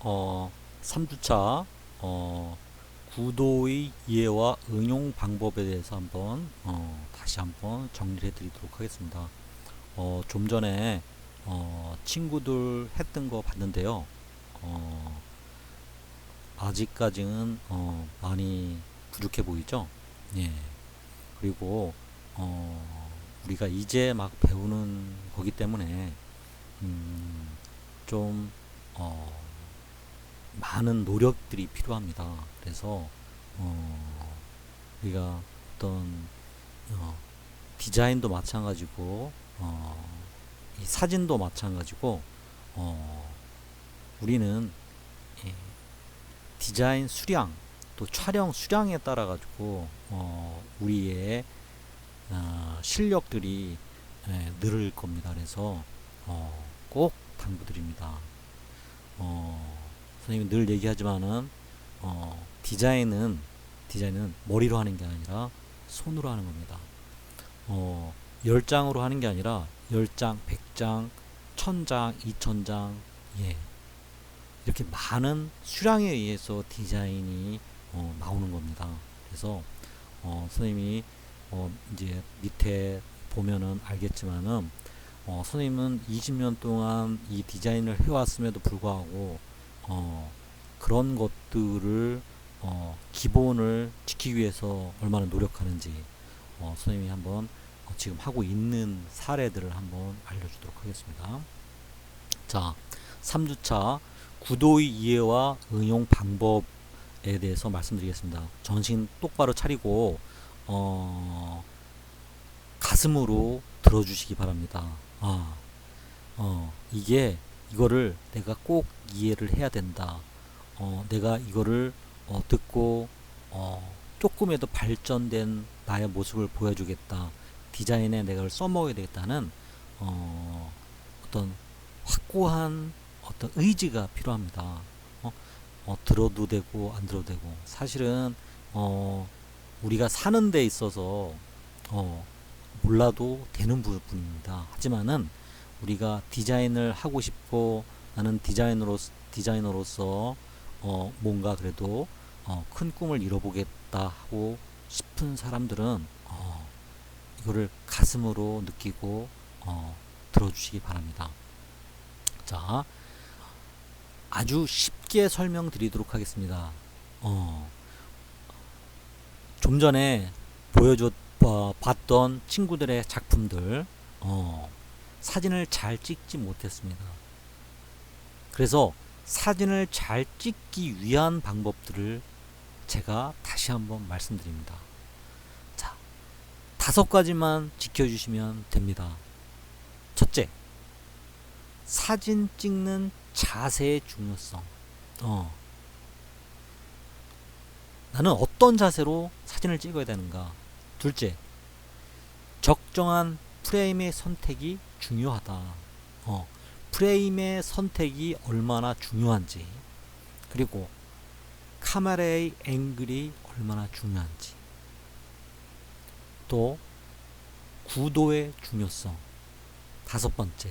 어, 3주차 어, 구도의 이해와 응용 방법에 대해서 한번 어, 다시 한번 정리를 해드리도록 하겠습니다. 어, 좀 전에 어, 친구들 했던 거 봤는데요. 어, 아직까지는 어, 많이 부족해 보이죠? 예. 그리고 어, 우리가 이제 막 배우는 거기 때문에 음, 좀 어, 많은 노력들이 필요합니다. 그래서 어, 우리가 어떤 어, 디자인도 마찬가지고 어, 이 사진도 마찬가지고 어, 우리는 이 디자인 수량 또 촬영 수량에 따라 가지고 어, 우리의 어, 실력들이 예, 늘을 겁니다. 그래서 어, 꼭 당부드립니다. 어, 선생님이 늘 얘기하지만은 어, 디자인은 디자인은 머리로 하는 게 아니라 손으로 하는 겁니다. 어, 10장으로 하는 게 아니라 10장, 100장, 1000장, 2000장, 예. 이렇게 많은 수량에 의해서 디자인이 어, 나오는 겁니다. 그래서 어, 선생님이 어, 이제 밑에 보면은 알겠지만은 어, 선생님은 20년 동안 이 디자인을 해왔음에도 불구하고 어, 그런 것들을 어, 기본을 지키기 위해서 얼마나 노력하는지 어, 선생님이 한번 어, 지금 하고 있는 사례들을 한번 알려주도록 하겠습니다. 자, 3주차 구도의 이해와 응용 방법에 대해서 말씀드리겠습니다. 정신 똑바로 차리고 어, 가슴으로 들어주시기 바랍니다. 아, 어, 이게 이거를 내가 꼭 이해를 해야 된다. 어, 내가 이거를 어, 듣고 어, 조금이라도 발전된 나의 모습을 보여주겠다. 디자인에 내가 써먹어야 되겠다는 어, 어떤 확고한 어떤 의지가 필요합니다. 어, 어, 들어도 되고 안 들어도 되고 사실은 어, 우리가 사는 데 있어서 어, 몰라도 되는 부분입니다. 하지만은 우리가 디자인을 하고 싶고 나는 디자이너로 디자이너로서 어, 뭔가 그래도 어, 큰 꿈을 이뤄보겠다 하고 싶은 사람들은 어, 이거를 가슴으로 느끼고 어, 들어주시기 바랍니다. 자, 아주 쉽게 설명드리도록 하겠습니다. 어, 좀 전에 보여줬 어, 봤던 친구들의 작품들 어, 사진을 잘 찍지 못했습니다. 그래서 사진을 잘 찍기 위한 방법들을 제가 다시 한번 말씀드립니다. 자, 다섯 가지만 지켜주시면 됩니다. 첫째, 사진 찍는 자세의 중요성. 어, 나는 어떤 자세로 사진을 찍어야 되는가? 둘째, 적정한 프레임의 선택이 중요하다. 어, 프레임의 선택이 얼마나 중요한지, 그리고 카메라의 앵글이 얼마나 중요한지, 또 구도의 중요성. 다섯 번째,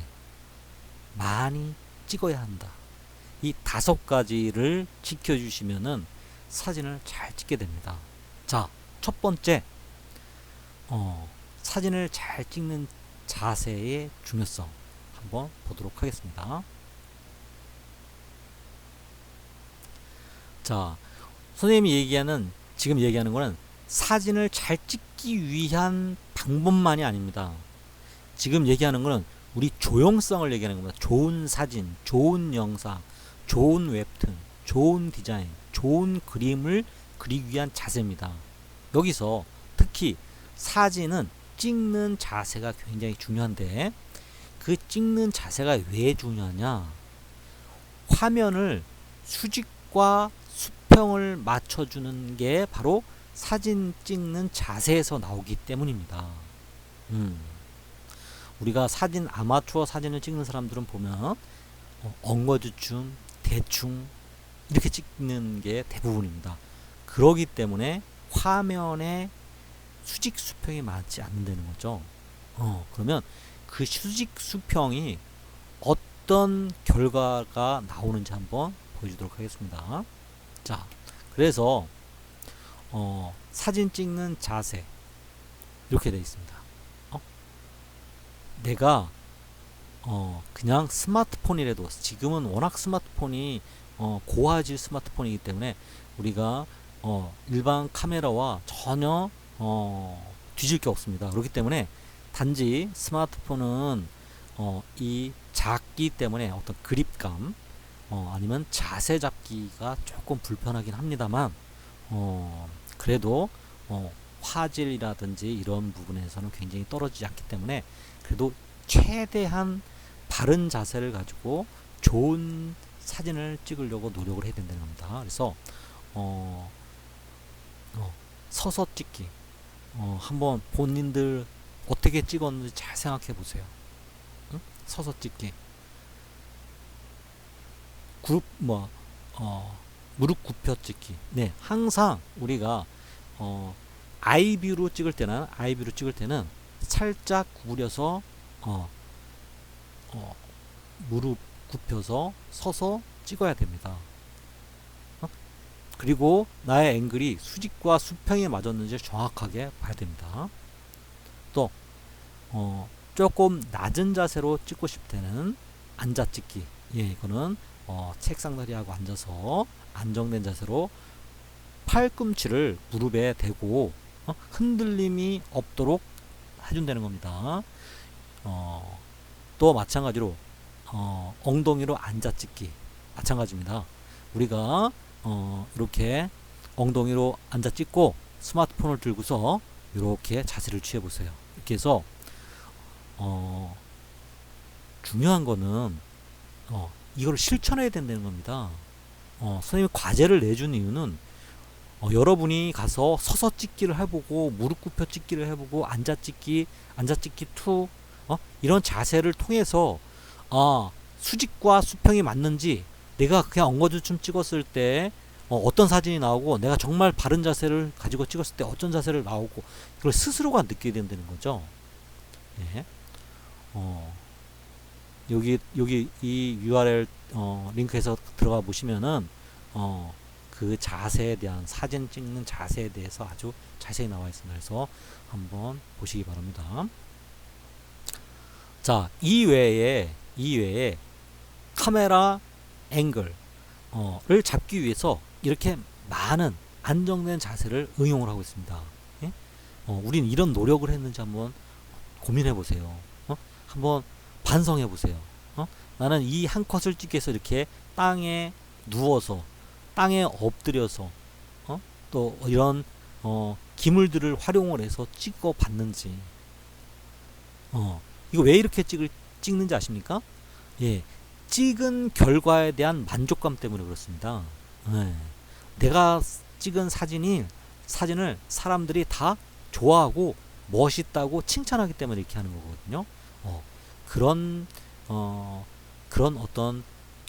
많이 찍어야 한다. 이 다섯 가지를 지켜주시면은 사진을 잘 찍게 됩니다. 자, 첫 번째, 어, 사진을 잘 찍는 자세의 중요성 한번 보도록 하겠습니다. 자, 선생님이 얘기하는 지금 얘기하는 거는 사진을 잘 찍기 위한 방법만이 아닙니다. 지금 얘기하는 거는 우리 조형성을 얘기하는 겁니다. 좋은 사진, 좋은 영상, 좋은 웹툰, 좋은 디자인, 좋은 그림을 그리기 위한 자세입니다. 여기서 특히 사진은 찍는 자세가 굉장히 중요한데 그 찍는 자세가 왜 중요하냐? 화면을 수직과 수평을 맞춰주는 게 바로 사진 찍는 자세에서 나오기 때문입니다. 음. 우리가 사진 아마추어 사진을 찍는 사람들은 보면 어, 엉거주춤 대충 이렇게 찍는 게 대부분입니다. 그러기 때문에 화면에 수직 수평이 맞지 않는다는 거죠. 어, 그러면 그 수직 수평이 어떤 결과가 나오는지 한번 보여주도록 하겠습니다. 자, 그래서 어, 사진 찍는 자세 이렇게 되어 있습니다. 어? 내가 어, 그냥 스마트폰이라도 지금은 워낙 스마트폰이 어, 고화질 스마트폰이기 때문에 우리가 어, 일반 카메라와 전혀 어, 뒤질 게 없습니다. 그렇기 때문에 단지 스마트폰은 어, 이 작기 때문에 어떤 그립감 어, 아니면 자세 잡기가 조금 불편하긴 합니다만 어, 그래도 어, 화질이라든지 이런 부분에서는 굉장히 떨어지지 않기 때문에 그래도 최대한 바른 자세를 가지고 좋은 사진을 찍으려고 노력을 해야 된다는 겁니다. 그래서 어, 어, 서서 찍기 어, 한번 본인들 어떻게 찍었는지 잘 생각해 보세요. 응? 서서 찍기 그룹 뭐 어, 무릎 굽혀 찍기. 네, 항상 우리가 어, 아이뷰로 찍을 때는 아이뷰로 찍을 때는 살짝 구부려서 어, 어, 무릎 굽혀서 서서 찍어야 됩니다. 어? 그리고 나의 앵글이 수직과 수평에 맞았는지 정확하게 봐야 됩니다. 또 어, 조금 낮은 자세로 찍고 싶을 때는 앉아 찍기. 예, 이거는 어, 책상다리하고 앉아서 안정된 자세로 팔꿈치를 무릎에 대고 어, 흔들림이 없도록 해준다는 겁니다. 어, 또 마찬가지로 어, 엉덩이로 앉아 찍기 마찬가지입니다. 우리가 어, 이렇게 엉덩이로 앉아 찍고 스마트폰을 들고서 이렇게 자세를 취해 보세요. 이렇게 해서 어, 중요한 거는 어, 이걸 실천해야 된다는 겁니다. 어, 선생님이 과제를 내준 이유는 어, 여러분이 가서 서서 찍기를 해보고 무릎 굽혀 찍기를 해보고 앉아 찍기, 앉아 찍기 투 어? 이런 자세를 통해서 아 수직과 수평이 맞는지 내가 그냥 엉거주춤 찍었을 때 어, 어떤 사진이 나오고 내가 정말 바른 자세를 가지고 찍었을 때 어떤 자세를 나오고 그걸 스스로가 느끼게 된다는 거죠. 예. 어, 여기 여기 이 URL 어, 링크에서 들어가 보시면은 어, 그 자세에 대한 사진 찍는 자세에 대해서 아주 자세히 나와 있습니다. 그래서 한번 보시기 바랍니다. 자, 이 외에 이 외에 카메라 앵글을 잡기 위해서 이렇게 많은 안정된 자세를 응용을 하고 있습니다. 예? 어, 우린 이런 노력을 했는지 한번 고민해 보세요. 어? 한번 반성해 보세요. 어? 나는 이 한 컷을 찍기 위해서 이렇게 땅에 누워서 땅에 엎드려서 어? 또 이런 어, 기물들을 활용을 해서 찍어 봤는지 어, 이거 왜 이렇게 찍을 찍는지 아십니까? 예, 찍은 결과에 대한 만족감 때문에 그렇습니다. 예, 내가 찍은 사진이 사진을 사람들이 다 좋아하고 멋있다고 칭찬하기 때문에 이렇게 하는 거거든요. 어, 그런 어, 그런 어떤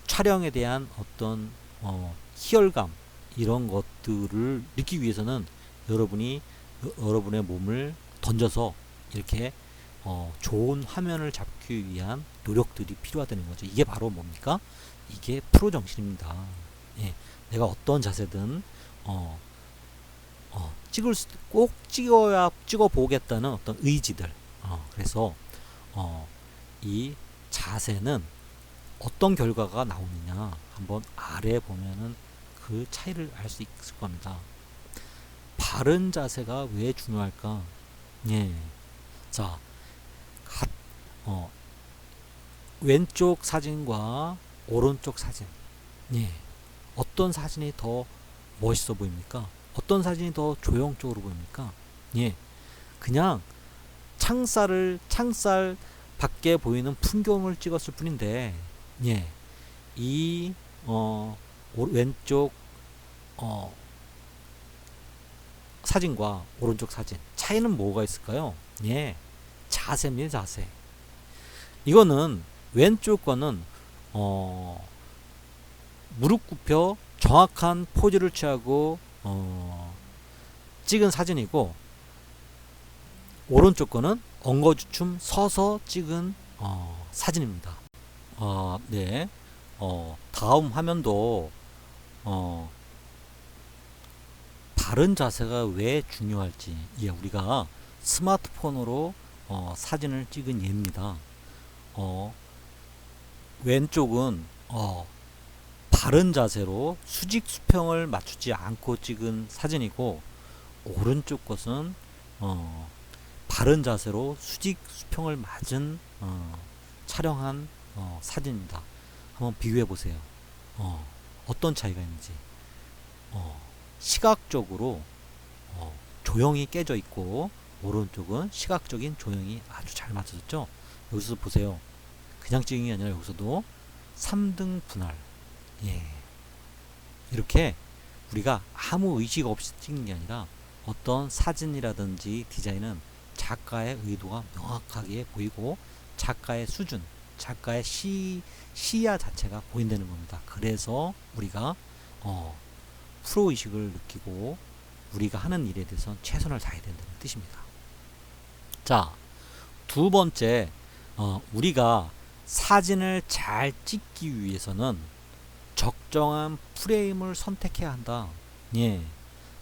촬영에 대한 어떤 어, 희열감 이런 것들을 느끼기 위해서는 여러분이 여- 여러분의 몸을 던져서 이렇게 어, 좋은 화면을 잡기 위한 노력들이 필요하다는 거죠. 이게 바로 뭡니까? 이게 프로 정신입니다. 예, 내가 어떤 자세든 어, 어, 찍을 수, 꼭 찍어야 찍어 보겠다는 어떤 의지들. 어, 그래서 어, 이 자세는 어떤 결과가 나오느냐 한번 아래 보면은 그 차이를 알 수 있을 겁니다. 바른 자세가 왜 중요할까? 예. 자, 가, 어, 왼쪽 사진과 오른쪽 사진. 예. 어떤 사진이 더 멋있어 보입니까? 어떤 사진이 더 조형적으로 보입니까? 예. 그냥 창살을 창살 밖에 보이는 풍경을 찍었을 뿐인데, 예. 이, 어, 오, 왼쪽, 어, 사진과 오른쪽 사진. 차이는 뭐가 있을까요? 예. 자세입니다, 자세. 이거는, 왼쪽 거는, 어, 무릎 굽혀 정확한 포즈를 취하고, 어, 찍은 사진이고, 오른쪽 거는 엉거주춤 서서 찍은 어, 사진입니다. 어, 네. 어, 다음 화면도 어, 바른 자세가 왜 중요할지 예, 우리가 스마트폰으로 어, 사진을 찍은 예입니다. 어, 왼쪽은 어, 바른 자세로 수직 수평을 맞추지 않고 찍은 사진이고 오른쪽 것은 어, 바른 자세로 수직 수평을 맞은 어, 촬영한 어, 사진입니다. 한번 비교해 보세요. 어, 어떤 차이가 있는지. 어, 시각적으로 어, 조형이 깨져 있고 오른쪽은 시각적인 조형이 아주 잘 맞춰졌죠. 여기서 보세요. 그냥 찍은 게 아니라 여기서도 3등 분할. 예. 이렇게 우리가 아무 의식 없이 찍는 게 아니라 어떤 사진이라든지 디자인은 작가의 의도가 명확하게 보이고 작가의 수준, 작가의 시, 시야 자체가 보인다는 겁니다. 그래서 우리가 어, 프로 의식을 느끼고 우리가 하는 일에 대해서 최선을 다해야 된다는 뜻입니다. 자, 두 번째, 어, 우리가 사진을 잘 찍기 위해서는 적정한 프레임을 선택해야 한다. 예.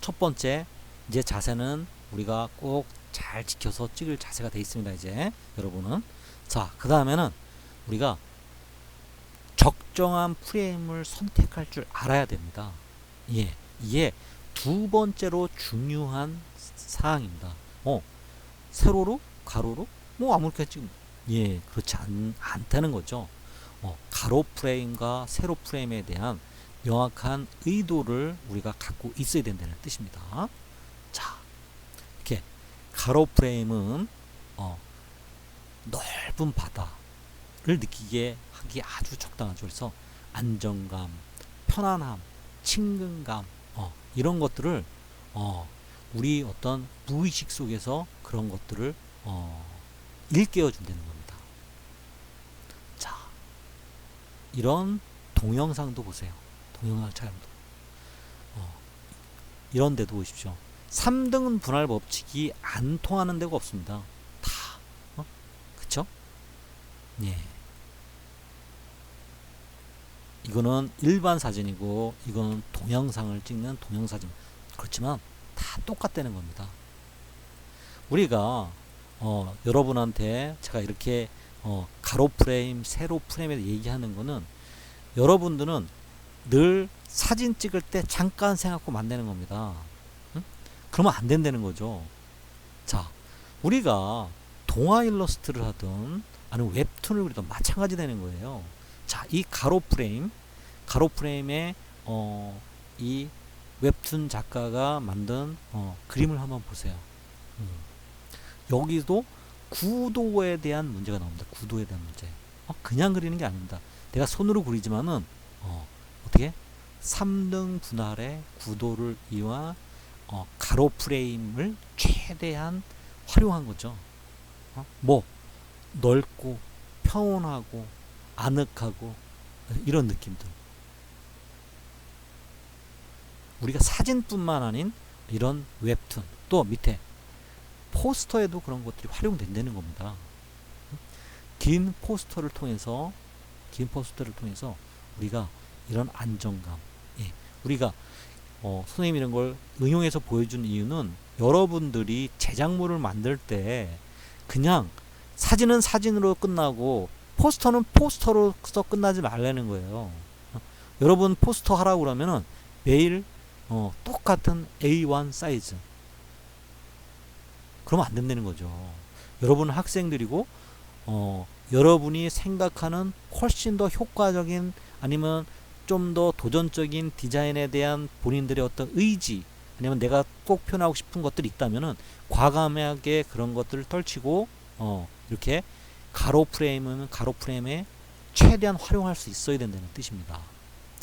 첫 번째, 이제 자세는 우리가 꼭 잘 지켜서 찍을 자세가 돼 있습니다. 이제 여러분은 자, 그 다음에는 우리가 적정한 프레임을 선택할 줄 알아야 됩니다. 예, 이게 두 번째로 중요한 사항입니다. 어, 세로로, 가로로, 뭐 아무렇게나 지금 예, 그렇지 않, 않다는 거죠. 어, 가로 프레임과 세로 프레임에 대한 명확한 의도를 우리가 갖고 있어야 된다는 뜻입니다. 자, 이렇게 가로 프레임은 어, 넓은 바다를 느끼게 하기 아주 적당하죠. 그래서 안정감, 편안함, 친근감 어, 이런 것들을 어, 우리 어떤 무의식 속에서 그런 것들을 어, 일깨워 준다는 겁니다. 자, 이런 동영상도 보세요. 동영상 촬영도. 어, 이런 데도 보십시오. 3등 분할 법칙이 안 통하는 데가 없습니다. 다. 어? 그쵸? 예. 이거는 일반 사진이고 이거는 동영상을 찍는 동영사진 그렇지만 다 똑같다는 겁니다. 우리가 어, 여러분한테 제가 이렇게 어, 가로 프레임, 세로 프레임에 얘기하는 거는 여러분들은 늘 사진 찍을 때 잠깐 생각하고 만드는 겁니다. 응? 그러면 안 된다는 거죠. 자, 우리가 동화 일러스트를 하든 아니면 웹툰을 그리든 마찬가지 되는 거예요. 자, 이 가로 프레임, 가로 프레임에 어, 이 웹툰 작가가 만든 어, 그림을 한번 보세요. 음. 여기도 구도에 대한 문제가 나옵니다. 구도에 대한 문제. 어, 그냥 그리는 게 아닙니다. 내가 손으로 그리지만은 어, 어떻게 3등 분할의 구도를 이와 어, 가로 프레임을 최대한 활용한 거죠. 어? 뭐 넓고 평온하고 아늑하고 이런 느낌들. 우리가 사진뿐만 아닌 이런 웹툰 또 밑에 포스터에도 그런 것들이 활용된다는 겁니다. 긴 포스터를 통해서 긴 포스터를 통해서 우리가 이런 안정감, 예, 우리가 어, 선생님 이런 걸 응용해서 보여준 이유는 여러분들이 제작물을 만들 때 그냥 사진은 사진으로 끝나고 포스터는 포스터로서 끝나지 말라는 거예요. 어, 여러분 포스터 하라고 그러면은 매일 어, 똑같은 A1 사이즈. 그러면 안 된다는 거죠. 여러분은 학생들이고 어, 여러분이 생각하는 훨씬 더 효과적인 아니면 좀 더 도전적인 디자인에 대한 본인들의 어떤 의지 아니면 내가 꼭 표현하고 싶은 것들이 있다면은 과감하게 그런 것들을 떨치고 어, 이렇게 가로 프레임은 가로 프레임에 최대한 활용할 수 있어야 된다는 뜻입니다.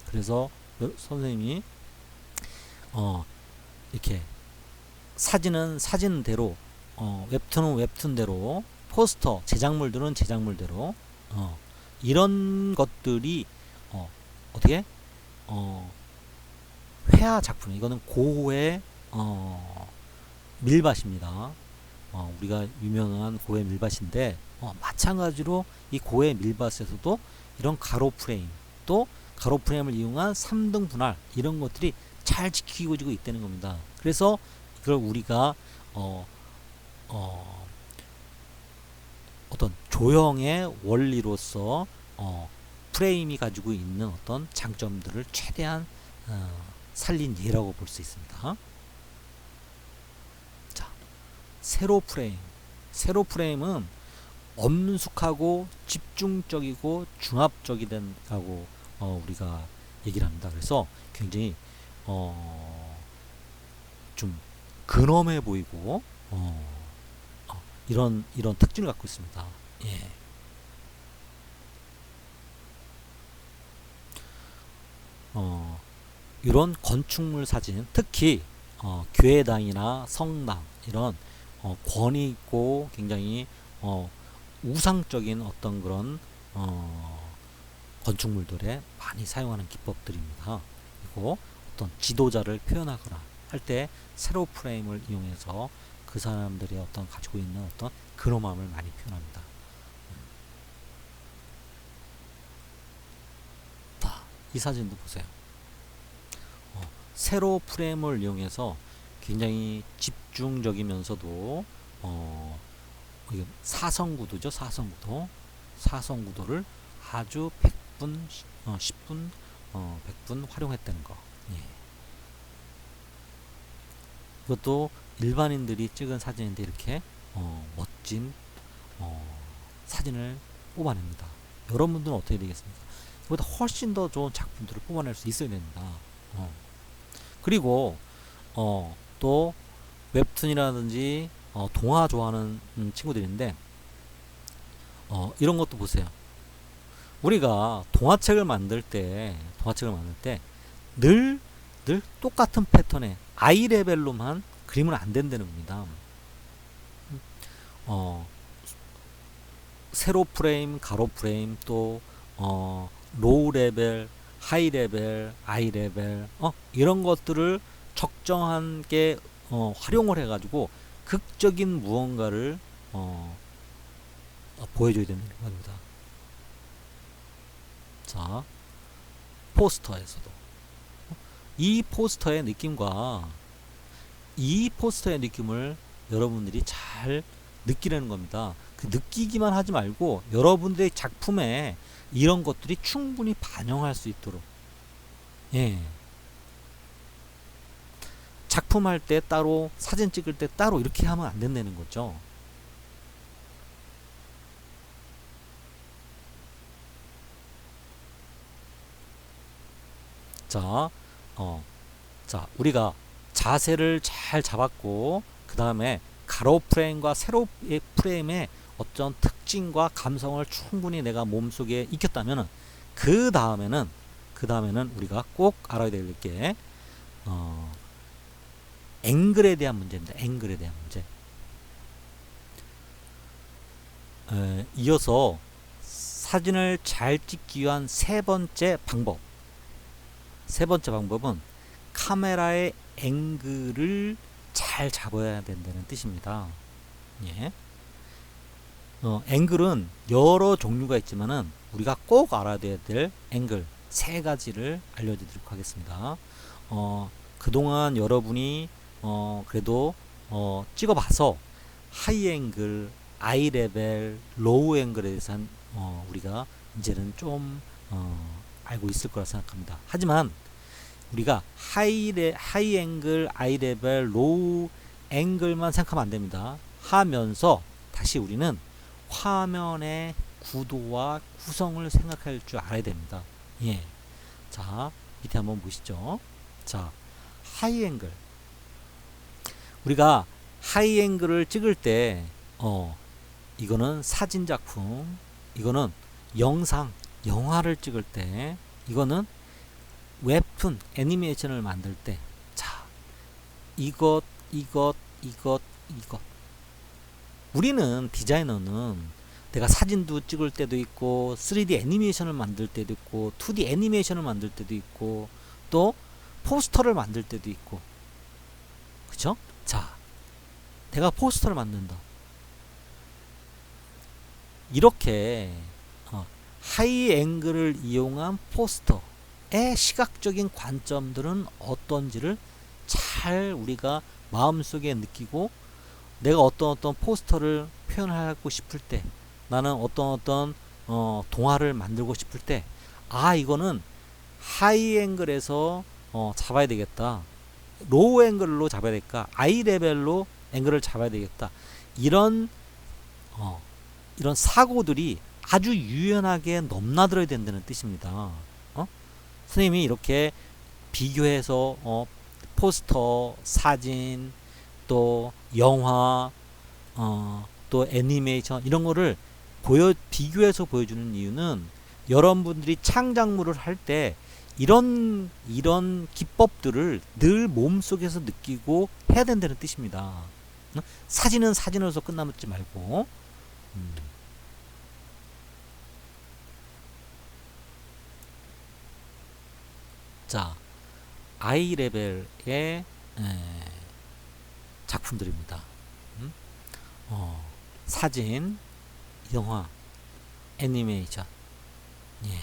그래서 선생님이 어, 이렇게 사진은 사진대로 어, 웹툰은 웹툰대로 포스터 제작물들은 제작물대로 어, 이런 것들이 어, 어떻게 어, 회화 작품 이거는 고의 어, 밀밭입니다. 어, 우리가 유명한 고의 밀밭인데 어, 마찬가지로 이 고의 밀밭에서도 이런 가로 프레임 또 가로 프레임을 이용한 3등 분할 이런 것들이 잘 지키고 지고 있다는 겁니다. 그래서 이걸 우리가 어, 어, 어떤 조형의 원리로서 어, 프레임이 가지고 있는 어떤 장점들을 최대한 어, 살린 예라고 볼 수 있습니다. 자, 세로 프레임. 세로 프레임은 엄숙하고 집중적이고 중압적이다고 어, 우리가 얘기를 합니다. 그래서 굉장히 어, 좀 근엄해 보이고 어, 어, 이런 이런 특징을 갖고 있습니다. 예. 어, 이런 건축물 사진, 특히 어, 교회당이나 성당 이런 어, 권위 있고 굉장히 어, 우상적인 어떤 그런 어, 건축물들에 많이 사용하는 기법들입니다. 그리고 어떤 지도자를 표현하거나 할 때 세로 프레임을 이용해서 그 사람들의 어떤 가지고 있는 어떤 근엄함을 많이 표현합니다. 자, 이 사진도 보세요. 어, 세로 프레임을 이용해서 굉장히 집중적이면서도 어, 이게 사성구도죠. 사성구도. 사성구도를 아주 100분, 어, 10분, 어, 100분 활용했다는 거. 예. 이것도 일반인들이 찍은 사진인데 이렇게 어, 멋진 어, 사진을 뽑아냅니다. 여러분들은 어떻게 되겠습니까? 이보다 훨씬 더 좋은 작품들을 뽑아낼 수 있어야 됩니다. 어. 그리고 어, 또 웹툰이라든지 어, 동화 좋아하는 음, 친구들인데 어, 이런 것도 보세요. 우리가 동화책을 만들 때 동화책을 만들 때 늘 늘 똑같은 패턴의 아이 레벨로만 그리면 안 된다는 겁니다. 어, 세로 프레임, 가로 프레임 또 어, 로우 레벨, 하이 레벨, 아이 레벨 어, 이런 것들을 적정한 게 어, 활용을 해가지고 극적인 무언가를 어, 어, 보여줘야 되는 겁니다. 자, 포스터에서도 이 포스터의 느낌과 이 포스터의 느낌을 여러분들이 잘 느끼려는 겁니다. 그 느끼기만 하지 말고 여러분들의 작품에 이런 것들이 충분히 반영할 수 있도록 예. 작품 할 때 따로 사진 찍을 때 따로 이렇게 하면 안 된다는 거죠. 자, 어, 자, 우리가 자세를 잘 잡았고, 그 다음에 가로 프레임과 세로 프레임의 어떤 특징과 감성을 충분히 내가 몸속에 익혔다면, 그 다음에는, 그 다음에는 우리가 꼭 알아야 될 게, 어, 앵글에 대한 문제입니다. 앵글에 대한 문제. 에, 이어서 사진을 잘 찍기 위한 세 번째 방법. 세 번째 방법은 카메라의 앵글을 잘 잡아야 된다는 뜻입니다. 예. 어, 앵글은 여러 종류가 있지만은 우리가 꼭 알아야 될 앵글 세 가지를 알려드리도록 하겠습니다. 어, 그동안 여러분이 어, 그래도 어, 찍어봐서 하이 앵글, 아이 레벨, 로우 앵글에 대해서 어, 우리가 이제는 좀 어, 알고 있을 거라 생각합니다. 하지만 우리가 하이 레, 하이 앵글, 아이 레벨, 로우 앵글만 생각하면 안 됩니다. 하면서 다시 우리는 화면의 구도와 구성을 생각할 줄 알아야 됩니다. 예. 자, 밑에 한번 보시죠. 자, 하이 앵글. 우리가 하이 앵글을 찍을 때, 어, 이거는 사진 작품, 이거는 영상, 영화를 찍을 때, 이거는 웹툰, 애니메이션을 만들 때, 자, 이것, 이것, 이것, 이것. 우리는 디자이너는 내가 사진도 찍을 때도 있고, 3D 애니메이션을 만들 때도 있고, 2D 애니메이션을 만들 때도 있고, 또 포스터를 만들 때도 있고, 그쵸? 자, 내가 포스터를 만든다. 이렇게 어, 하이 앵글을 이용한 포스터 시각적인 관점들은 어떤지를 잘 우리가 마음속에 느끼고 내가 어떤 어떤 포스터를 표현하고 싶을 때 나는 어떤 어떤 어, 동화를 만들고 싶을 때 아 이거는 하이 앵글에서 어, 잡아야 되겠다 로우 앵글로 잡아야 될까 아이 레벨로 앵글을 잡아야 되겠다 이런 어, 이런 사고들이 아주 유연하게 넘나들어야 된다는 뜻입니다. 어? 선생님이 이렇게 비교해서 어, 포스터, 사진, 또 영화, 어, 또 애니메이션 이런 거를 보여 비교해서 보여주는 이유는 여러분들이 창작물을 할 때 이런 이런 기법들을 늘 몸속에서 느끼고 해야 된다는 뜻입니다. 어? 사진은 사진으로서 끝남지 말고 음. 자 아이 레벨의 에, 작품들입니다. 음? 어, 사진, 영화, 애니메이션, 예.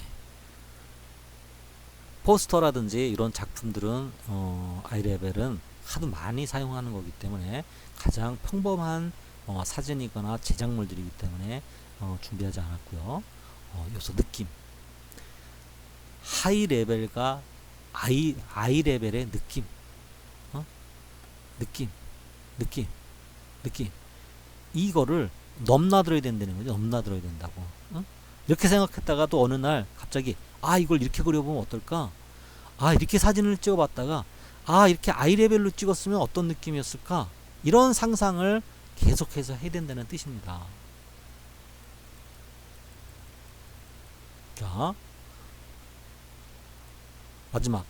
포스터라든지 이런 작품들은 어, 아이 레벨은 하도 많이 사용하는 거기 때문에 가장 평범한 어, 사진이거나 제작물들이기 때문에 어, 준비하지 않았고요. 어, 여기서 느낌. 하이 레벨과 아이 아이 레벨의 느낌. 어? 느낌. 느낌. 느낌. 이거를 넘나들어야 된다는 거죠. 넘나들어야 된다고. 어? 이렇게 생각했다가 또 어느 날 갑자기 아 이걸 이렇게 그려보면 어떨까? 아 이렇게 사진을 찍어봤다가 아 이렇게 아이 레벨로 찍었으면 어떤 느낌이었을까? 이런 상상을 계속해서 해야 된다는 뜻입니다. 자, 마지막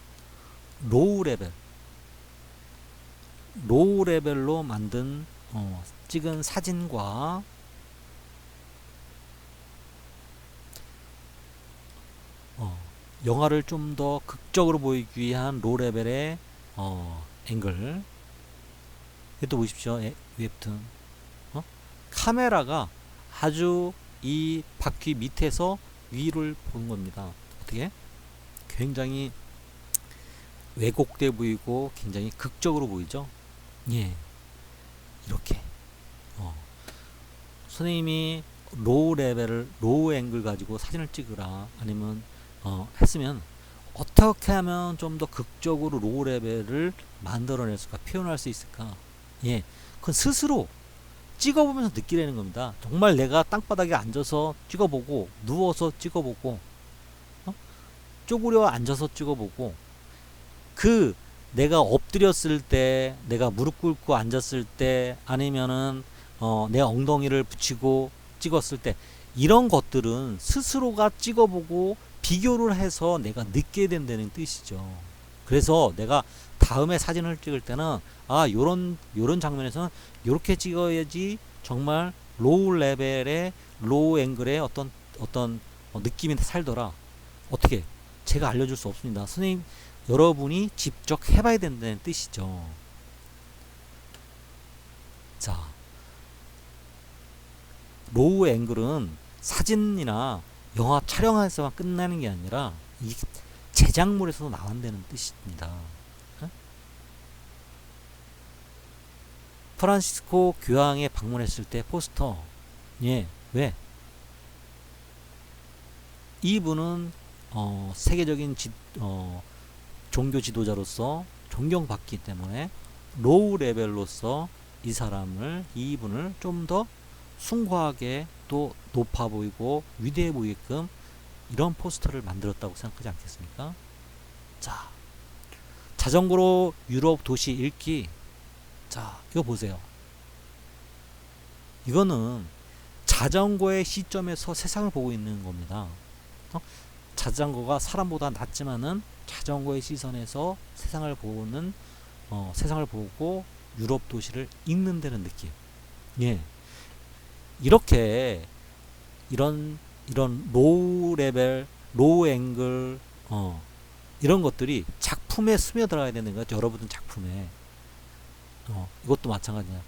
로우 레벨. 로우 레벨로 만든 어, 찍은 사진과 어, 영화를 좀 더 극적으로 보이기 위한 로우 레벨의 어, 앵글. 이것도 보십시오. 예, 웹툰. 어? 카메라가 아주 이 바퀴 밑에서 위를 보는 겁니다. 어떻게? 굉장히 왜곡돼 보이고 굉장히 극적으로 보이죠? 예. 이렇게. 어. 선생님이 로우 레벨을 로우 앵글 가지고 사진을 찍으라 아니면 어, 했으면 어떻게 하면 좀 더 극적으로 로우 레벨을 만들어낼 수가 표현할 수 있을까? 예. 그건 스스로 찍어보면서 느끼라는 겁니다. 정말 내가 땅바닥에 앉아서 찍어보고 누워서 찍어보고 어? 쪼그려 앉아서 찍어보고 그 내가 엎드렸을 때 내가 무릎 꿇고 앉았을 때 아니면은 어, 내 엉덩이를 붙이고 찍었을 때 이런 것들은 스스로가 찍어보고 비교를 해서 내가 느끼게 된다는 뜻이죠. 그래서 내가 다음에 사진을 찍을 때는 아 요런 요런 장면에서는 요렇게 찍어야지 정말 로우 레벨의 로우 앵글의 어떤 어떤 어, 느낌이 살더라. 어떻게 제가 알려줄 수 없습니다. 선생님 여러분이 직접 해봐야 된다는 뜻이죠. 자, 로우 앵글은 사진이나 영화 촬영에서만 끝나는 게 아니라 이 제작물에서도 나온다는 뜻입니다. 어? 프란시스코 교황에 방문했을 때 포스터 예 왜? 이분은 어, 세계적인 지, 어, 종교 지도자로서 존경받기 때문에 로우 레벨로서 이 사람을 이분을 좀 더 숭고하게 또 높아 보이고 위대해 보이게끔 이런 포스터를 만들었다고 생각하지 않겠습니까? 자, 자전거로 유럽 도시 읽기. 자, 이거 보세요. 이거는 자전거의 시점에서 세상을 보고 있는 겁니다. 어? 자전거가 사람보다 낫지만은 자전거의 시선에서 세상을 보는 어, 세상을 보고 유럽 도시를 읽는다는 느낌. 예. 이렇게 이런 이런 로우 레벨, 로우 앵글 어, 이런 것들이 작품에 스며들어야 되는 거죠. 여러분 작품에. 어, 이것도 마찬가지야.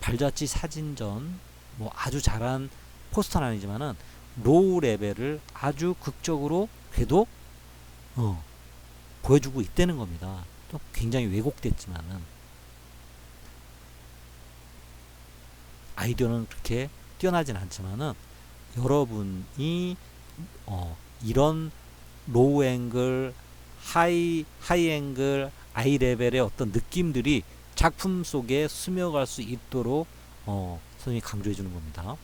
발자취 사진전 뭐 아주 잘한 포스터는 아니지만은 로우 레벨을 아주 극적으로 그래도 어, 보여주고 있다는 겁니다. 또 굉장히 왜곡됐지만은 아이디어는 그렇게 뛰어나진 않지만은 여러분이 어, 이런 로우 앵글, 하이 하이 앵글, 아이 레벨의 어떤 느낌들이 작품 속에 스며갈 수 있도록 어, 선생님이 강조해 주는 겁니다.